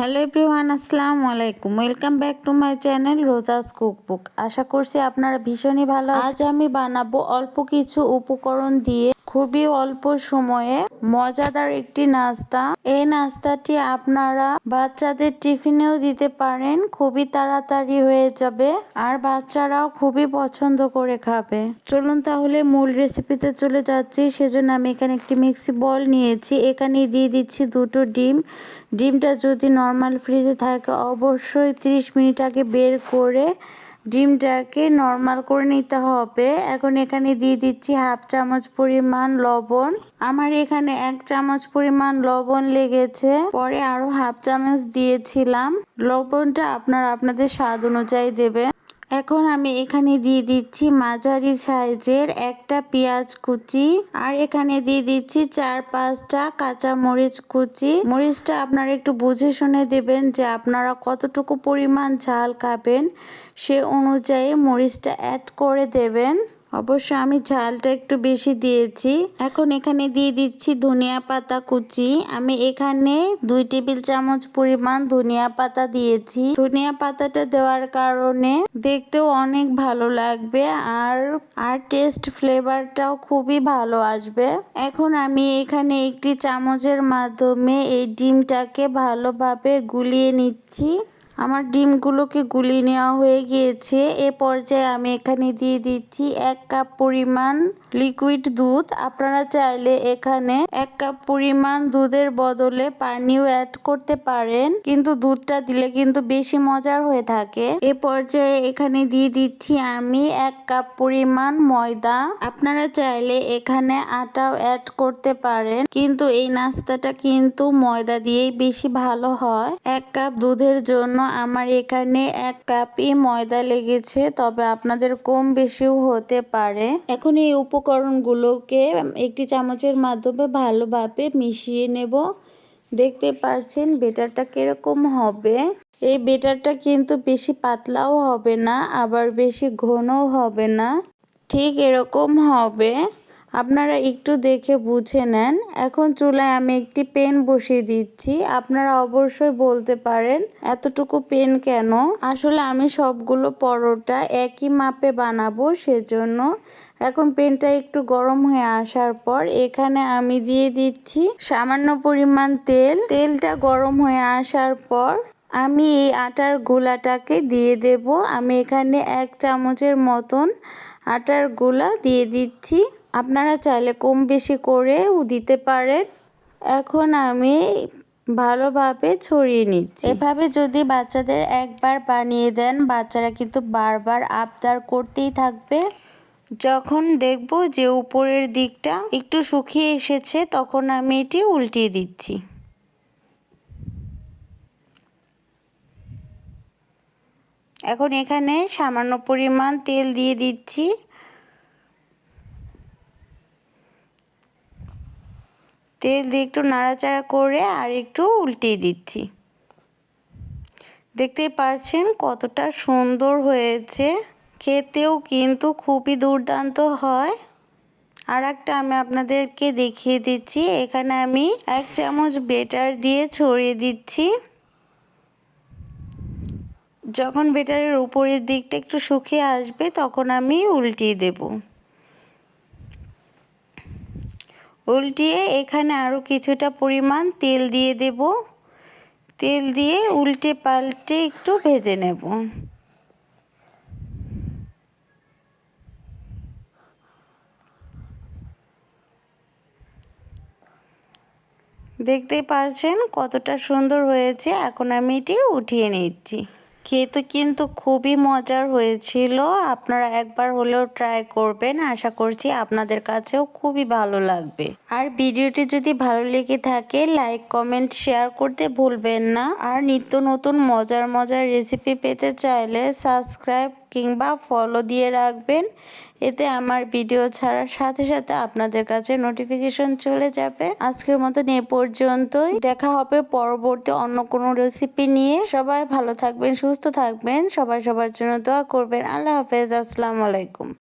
Hello everyone, আসসালামু আলাইকুম। Welcome back to my channel Roja's cookbook. আশা করছি আপনারা ভীষণই ভালো আজ আমি বানাবো অল্প কিছু উপকরণ দিয়ে খুবই অল্প সময়ে মজাদার একটি নাস্তা। এই নাস্তাটি আপনারা বাচ্চাদের টিফিনেও দিতে পারেন, খুবই তাড়াতাড়ি হয়ে যাবে আর বাচ্চারাও খুবই পছন্দ করে খাবে। চলুন তাহলে মূল রেসিপিতে চলে যাচ্ছি। সেজন্য আমি এখানে একটি মিক্সি বল নিয়েছি। এখানে দিয়ে দিচ্ছি দুটো ডিম। ডিমটা যদি নর্মাল ফ্রিজে থাকে, অবশ্যই 30 মিনিট আগে বের করে ডিমটাকে নর্মাল করে নিতে হবে। এখন এখানে দিয়ে দিচ্ছি হাফ চামচ পরিমাণ লবণ। আমার এখানে এক চামচ পরিমাণ লবণ লেগেছে। পরে আরও হাফ চামচ দিয়েছিলাম। লবণটা আপনার আপনাদের স্বাদ অনুযায়ী দেবেন। এখন আমি এখানে দিয়ে দিচ্ছি মাঝারি সাইজের একটা পেঁয়াজ কুচি। আর এখানে দিয়ে দিচ্ছি চার পাঁচটা কাঁচা মরিচ কুচি। মরিচটা আপনারা একটু বুঝে শুনে দেবেন যে আপনারা কতটুকু পরিমাণ ঝাল খাবেন। সে অনুযায়ী মরিচটা অ্যাড করে দেবেন। অবশ্য আমি ঝালটা একটু বেশি দিয়েছি। এখন এখানে দিয়ে দিচ্ছি ধনিয়া পাতা কুচি। আমি এখানে দুই টেবিল চামচ পরিমাণ ধনিয়া পাতা দিয়েছি। ধনিয়া পাতাটা দেওয়ার কারণে দেখতেও অনেক ভালো লাগবে আর আর টেস্ট ফ্লেভারটাও খুবই ভালো আসবে। এখন আমি এখানে একটি চামচের মাধ্যমে এই ডিমটাকে ভালোভাবে গুলিয়ে নিচ্ছি। আমার ডিমগুলোকে গুলিয়ে নেওয়া হয়ে গিয়েছে। এ পর্যায়ে আমি এখানে দিয়ে দিচ্ছি এক কাপ পরিমাণ লিকুইড দুধ। আপনারা চাইলে এখানে এক কাপ পরিমাণ দুধের বদলে পানিও অ্যাড করতে পারেন। কিন্তু দুধটা দিলে কিন্তু বেশি মজার হয়ে থাকে। এ পর্যায়ে এখানে দিয়ে দিচ্ছি আমি এক কাপ পরিমাণ ময়দা। আপনারা চাইলে এখানে আটাও অ্যাড করতে পারেন। কিন্তু এই নাস্তাটা কিন্তু ময়দা দিয়েই বেশি ভালো হয়। এক কাপ দুধের জন্য আমার এখানে এক কাপই ময়দা লেগেছে, তবে আপনাদের কম বেশিও হতে পারে। এখন এই উপকরণগুলোকে একটি চামচের মাধ্যমে ভালোভাবে মিশিয়ে নেব। দেখতে পাচ্ছেন বেটারটা কীরকম হবে। এই বেটারটা কিন্তু বেশি পাতলাও হবে না, আবার বেশি ঘনও হবে না। ঠিক এরকম হবে। আপনারা একটু দেখে বুঝে নেন। এখন চুলায় আমি একটি পেন বসিয়ে দিচ্ছি। আপনারা অবশ্যই বলতে পারেন, এতটুকু পেন কেন? আসলে আমি সবগুলো পরোটা একই মাপে বানাবো সেজন্য। এখন পেনটা একটু গরম হয়ে আসার পর এখানে আমি দিয়ে দিচ্ছি সামান্য পরিমাণ তেল। তেলটা গরম হয়ে আসার পর আমি এই আটার গোলাটাকে দিয়ে দেব। আমি এখানে এক চামচের মতন আটার গোলা দিয়ে দিচ্ছি। আপনারা চাইলে কম বেশি করেও দিতে পারেন। এখন আমি ভালোভাবে ছড়িয়ে নিচ্ছি। এভাবে যদি বাচ্চাদের একবার বানিয়ে দেন বাচ্চারা কিন্তু বারবার আবদার করতেই থাকবে। যখন দেখব যে উপরের দিকটা একটু শুকিয়ে এসেছে তখন আমি এটি উল্টিয়ে দিচ্ছি। এখন এখানে সামান্য পরিমাণ তেল দিয়ে দিচ্ছি। তেল দিয়ে একটু নাড়াচাড়া করে আর একটু উল্টিয়ে দিচ্ছি। দেখতেই পারছেন কতটা সুন্দর হয়েছে। খেতেও কিন্তু খুবই দুর্দান্ত হয়। আর একটা আমি আপনাদেরকে দেখিয়ে দিচ্ছি। এখানে আমি এক চামচ বেটার দিয়ে ছড়িয়ে দিচ্ছি। যখন বেটারের উপরের দিকটা একটু শুকিয়ে আসবে তখন আমি উল্টিয়ে দেবো। উল্টিয়ে এখানে আরও কিছুটা পরিমাণ তেল দিয়ে দেব। তেল দিয়ে উল্টে পাল্টে একটু ভেজে নেব। দেখতেই পারছেন কতটা সুন্দর হয়েছে। এখন আমি এটি উঠিয়ে নিচ্ছি। খেতে কিন্তু খুবই মজার হয়েছিল। আপনারা একবার হলেও ট্রাই করবেন। আশা করছি আপনাদের কাছেও খুবই ভালো লাগবে। আর ভিডিওটি যদি ভালো লেগে থাকে লাইক কমেন্ট শেয়ার করতে ভুলবেন না। আর নিত্য নতুন মজার মজার রেসিপি পেতে চাইলে সাবস্ক্রাইব কিংবা ফলো দিয়ে রাখবেন। এতে আমার ভিডিও ছাড়ার সাথে সাথে আপনাদের কাছে নোটিফিকেশন চলে যাবে। আজকের মতন এ পর্যন্তই। দেখা হবে পরবর্তী অন্য কোনো রেসিপি নিয়ে। সবাই ভালো থাকবেন, সুস্থ থাকবেন। সবাই সবার জন্য দোয়া করবেন। আল্লাহ হাফেজ। আসসালামু আলাইকুম।